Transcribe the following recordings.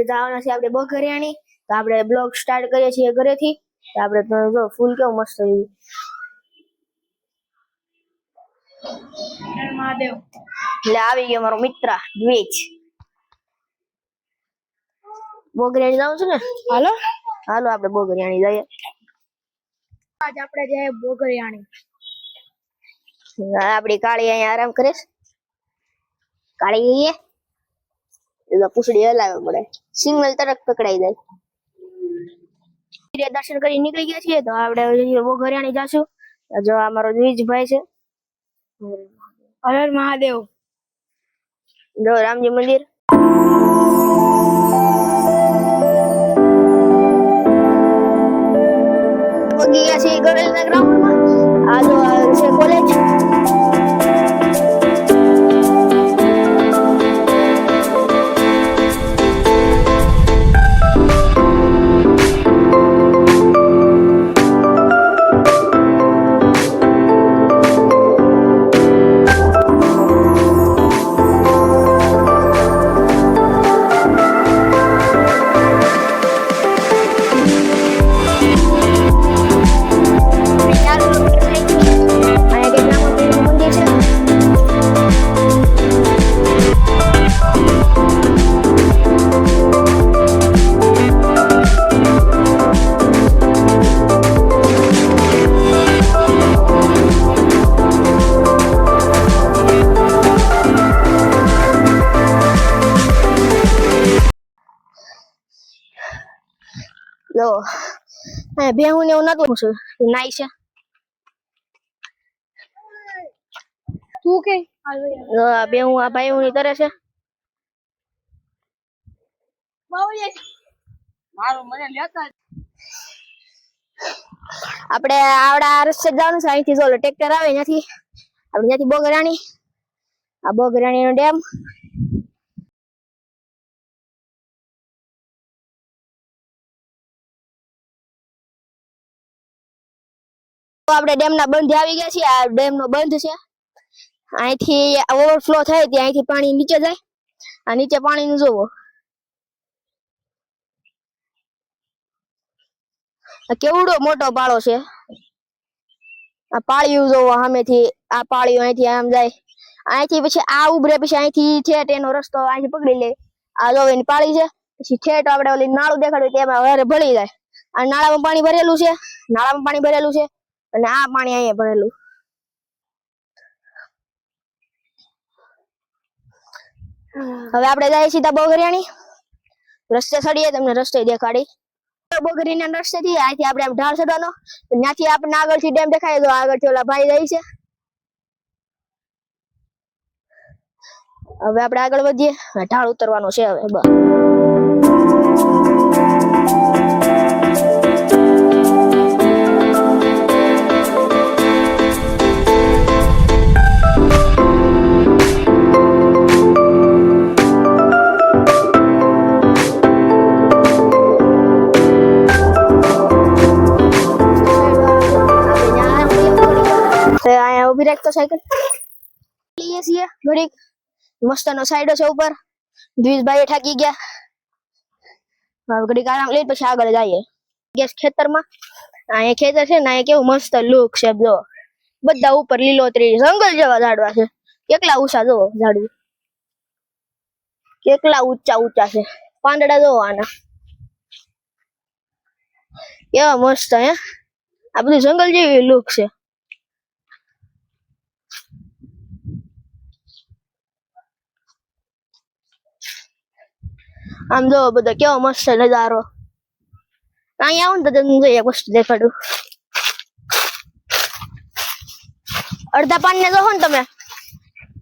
આજે જવાના છે આપણે બઘરિયાણી તો આપણે બ્લોગ સ્ટાર્ટ કરીએ છીએ ઘરેથી. તો આપણે જો ફૂલ કેવું મસ્ત રહ્યું એટલે આવી ગયો મારો મિત્ર દ્વેજ. બોગરિયાણી જાઉં છે ને? હાલો? હાલો આપણે બોગરિયાણી જઈએ. આજ આપણે જઈએ બોગરિયાણી આપડી કાળી અહીંયા આરામ કરીશ કાળી કાળી ગઈએ પૂછડી હલાવે પડે સિગ્નલ તરત પકડાઈ જાય. દર્શન કરી નીકળી ગયા છીએ તો આપણે બોગરિયાણી જાશું. જો અમારો મારો દ્વિજભાઈ છે. હર મહાદેવ. જો રામજી મંદિર. ગયા છીએ ગળેલના ગ્રાઉન્ડમાં જો બેહું ને એવું નતું છે નાઈ છે. તું કે? જો આ બેહું આ ભાઈ ની તરે છે. આપણે આવડા રસ્તે જવાનું છે. અહીંથી જો ટ્રેક્ટર આવે ત્યાંથી. આપણે ત્યાંથી બોગરાણી. આ બોગરાણી નો ડેમ. આપણે ડેમ ના બંધ આવી ગયા છીએ. આ ડેમ નો બંધ છે. અહીંથી ઓવરફ્લો થાય ત્યાં અહીંથી પાણી નીચે જાય. આ નીચે પાણી નું જોવો કેવડો મોટો પાળો છે. આ પાળિયું જોવો સામેથી. આ પાળિયું અહીંથી આમ જાય. અહીંથી પછી આ ઉભરે પછી અહીંથી ઠેઠ એનો રસ્તો અહીંથી પકડી લે. આ જો એની પાળી છે. પછી ઠેઠ આપણે ઓલી નાળું દેખાડ્યું તેમાં વધારે ભળી જાય. આ નાળામાં પાણી ભરેલું છે. નાળામાં પાણી ભરેલું છે. અને આ પાણી અહીંયા ભરેલું. હવે આપણે જઈએ સીધા બોગરિયાણી રસ્તે ચડીએ, તમને રસ્તે દેખાડી. બોગરીના રસ્તે થી અહીંથી આપણે આમ ઢાળ ચડવાનો. ત્યાંથી આપણને આગળથી ડેમ દેખાય, તો આગળથી ઓલા ભાઈ જાય છે. હવે આપણે આગળ વધીએ. ઢાળ ઉતરવાનો છે હવે, બસ. અહીંયા ઊભી રાખ તો સાયકલ લઈએ છીએ. ઘડીક મસ્તનો સાઈડો છે ઉપર. દ્વિજભાઈ થાકી ગયા. હવે ઘડીક આરામ લઈ પછી આગળ જઈએ. ગેસ ખેતરમાં. અહીંયા ખેતર છે ને અહીંયા કેવું મસ્ત લુક છે જો બધા ઉપર લીલોતરી, જંગલ જેવા ઝાડવા છે. કેટલા ઊંચા જો ઝાડવું. કેટલા ઊંચા ઊંચા છે. પાંદડા જો આના. કેવા મસ્ત હે. આ બધું જંગલ જેવી લુક છે. આમ જો બધો કેવો મસ્ત નજારો. અહીંયા આવું ને તમને જોઈએ વસ્તુ દેખાડું. અડધા પાન ને જોહો ને તમે.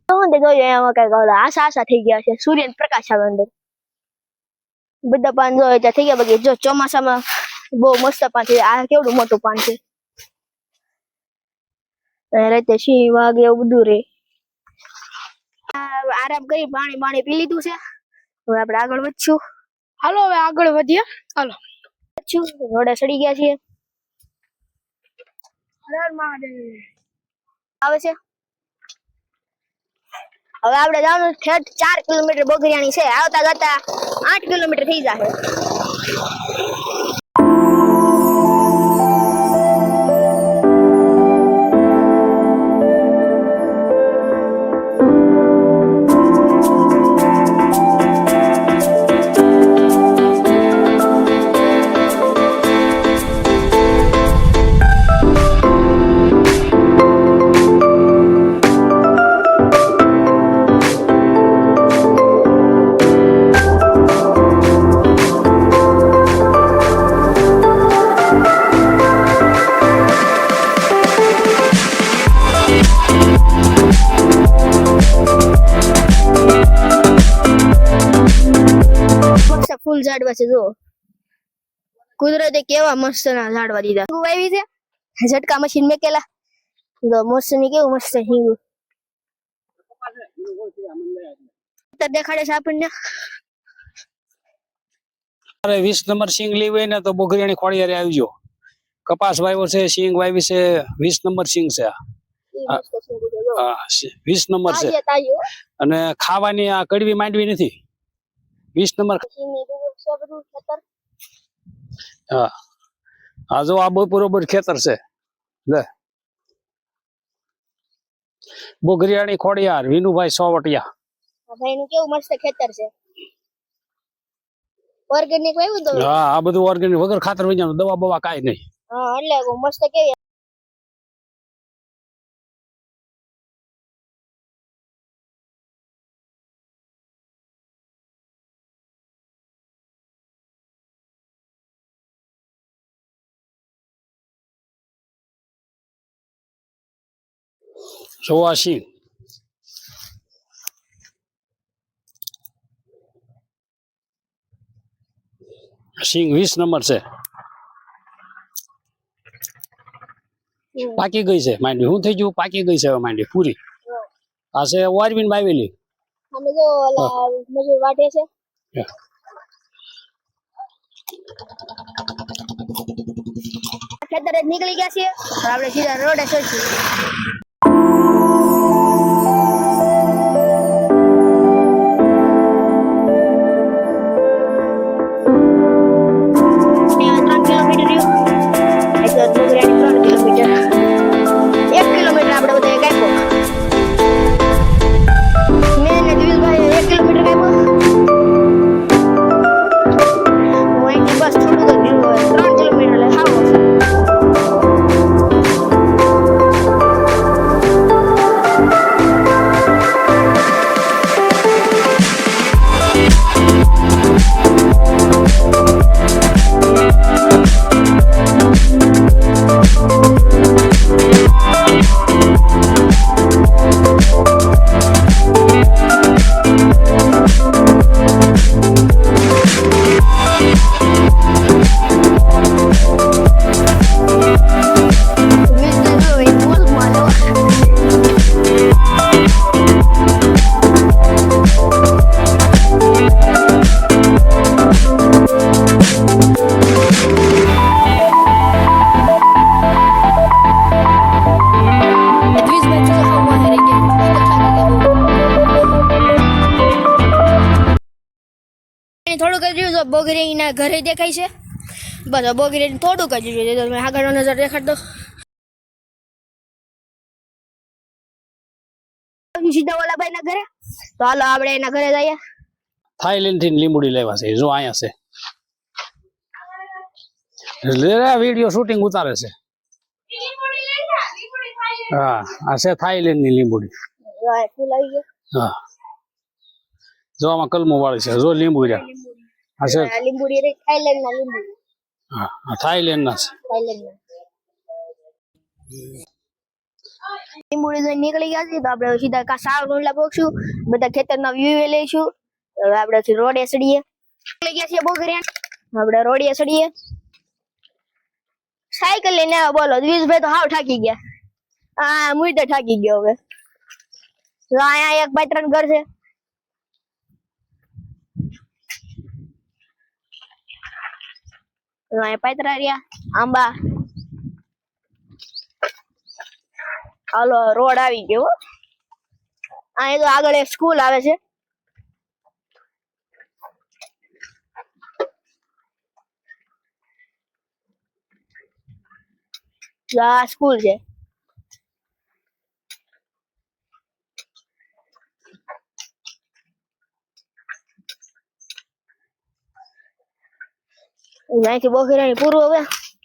જોહો ને જોઈએ એમાં કંઈક આશા આશા થઈ ગયા છે. સૂર્ય પ્રકાશ આવે અંદર. બધા પાન જો ત્યાં થઈ ગયા. બાકી જો ચોમાસામાં બહુ મસ્ત પાન છે. આ કેવડું મોટું પાન છે. રાતે સિંહ વાઘ એવું બધું રે. આરામ કરી પાણી પાણી પી લીધું છે. હવે આપણે આગળ વધશું. હાલો હવે આગળ વધીએ. હાલો. રોડે સડી ગયા છીએ. આવે છે. હવે આપણે જવાનું ઠેઠ ચાર કિલોમીટર બગરિયાણી છે. આવતા જતા આઠ કિલોમીટર થઈ જશે. ઝાડવા છે જો કુદરતે કેવા મસ્ત ના ઝાડવા દીધા. હિંગુ વાવી છે? ઝટકા મશીન મેકેલા. જો મસ્તની કેવું મસ્ત હિંગું દેખાડે છે આપણને. અરે વીસ નંબર સિંગ લેવી ને તો બોગરિયાની ખોડિયારે આવજો. કપાસ વાવ્યો છે સિંગ વાવી છે વીસ નંબર સિંગ છે વીસ નંબર છે. અને ખાવાની આ કડવી માંડવી નથી. વીસ નંબર છે બધું ખેતર. હા. આ જો આ બરોબર ખેતર છે. લે. બોગરિયાણી ખોડિયાર વિનુભાઈ સોવટિયા. ભાઈનું કેવું મસ્ત ખેતર છે? ઓર્ગેનિક વાવ્યું તો હા આ બધું ઓર્ગેનિક વગર ખાતર વૈજાનું દવા બવા કઈ નહીં. હા એટલે મસ્ત કેવી જોવા સિંગ વીસ નંબર છે. પાકી ગઈ છે માંડવી. શું થઈ ગયું? પાકી ગઈ છે હવે માંડવી પૂરી. આ છે વારવીન બાવેલી. અમે જો ઓલા મજૂર વાટે છે. ખેતરે નીકળી ગયા છીએ. આપણે સીધા રોડે ચડશું ગયા થોડુંક જ તો બોગરીના ઘરે દેખાય છે. બસ બોગરી થોડુંક જ રહ્યું તો તમે આગળનો નજર દેખાડતો સીધા ઓલા ના ઘરે. તો હાલો આપણે એના ઘરે જઈએ. થાઈલેન્ડથી લીંબુડી લેવા છે. જો અહીંયા છે. લે વીડિયો શૂટિંગ ઉતારે છે. હા આ છે થાઈલેન્ડની લીંબુડી હા. જો આમાં કલમો વાળી છે. જો લીંબુ રહ્યા. આ છે. આ લીંબુડી રે થાઈલેન્ડ ના લીંબુ. હા આ થાઈલેન્ડ ના છે. થાઈલેન્ડ ના લીંબુડી જોઈને નીકળી ગયા છે. તો આપણે સીધા કા સાવ રોડલા પહોંચશું બધા ખેતરના વ્યૂ લઈશું. હવે આપણે રોડે સડીએ નીકળી ગયા છીએ બોગરિયા. આપણે રોડે સડીએ સાયકલ લઈને આવ્યા બોલો. દ્વિજભાઈ તો હાવ થાકી ગયા. હા હું તો થાકી ગયો હવે. તો અહીંયા એક બાય ત્રણ ઘર છે. પાતરારિયા આંબા હાલો રોડ આવી ગયો અહીં તો આગળ એક સ્કૂલ આવે છે આ સ્કૂલ છે અહીંયાથી બોખીરાની પૂરું હવે.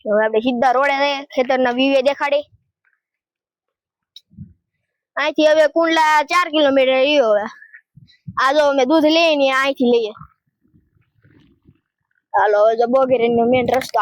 હવે આપણે સીધા રોડે જઈએ, ખેતરના વિવે દેખાડી અહીંથી હવે કુંડલા ચાર કિલોમીટર રહ્યું હવે. આ જો અમે દૂધ લઈએ ને અહીંથી લઈએ. હાલો, હવે જો બોગેરીનો મેન રસ્તો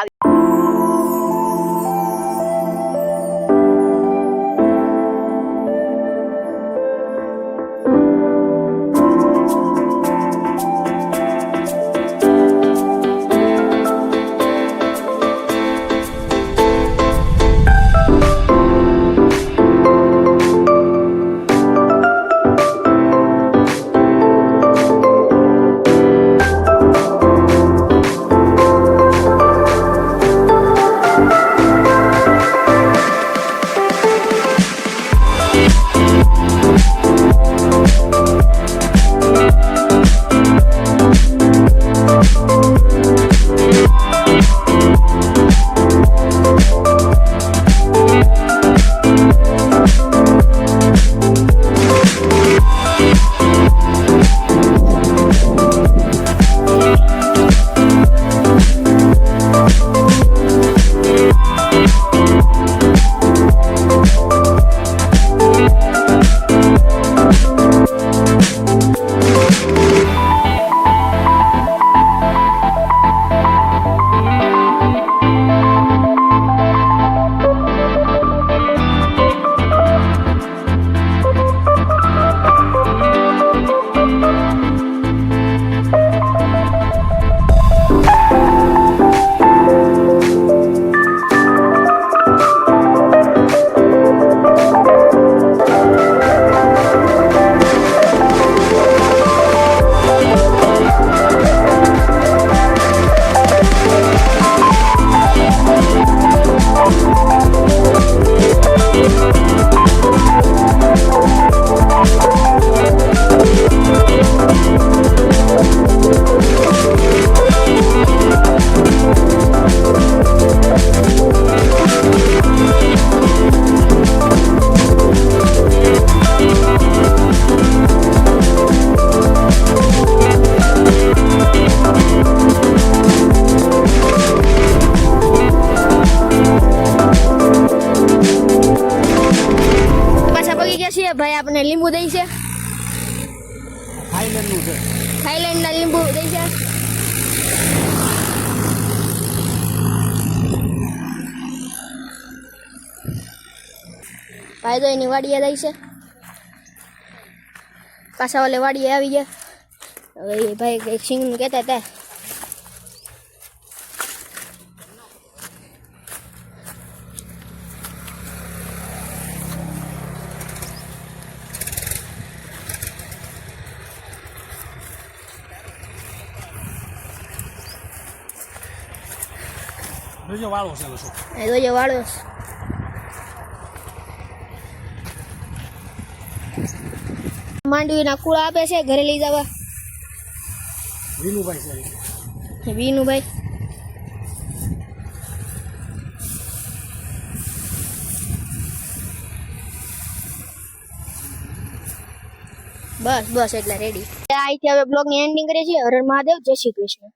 ભાઈ તો એની વાડીએ જાય છે પાછા ઓલે વાડીએ આવી ગયા હવે એ ભાઈ કંઈક સિંગનું કહેતા હતા જોજો વાળો છે શું એ જોઈએ વાળો માંડવીના કુળા આપે છે ઘરે લઈ જવા. વિનુભાઈ વિનુભાઈ. બસ બસ એટલે રેડી અહીંથી હવે બ્લોગની એન્ડિંગ કરીએ છીએ. હરણ મહાદેવ જય શ્રી કૃષ્ણ.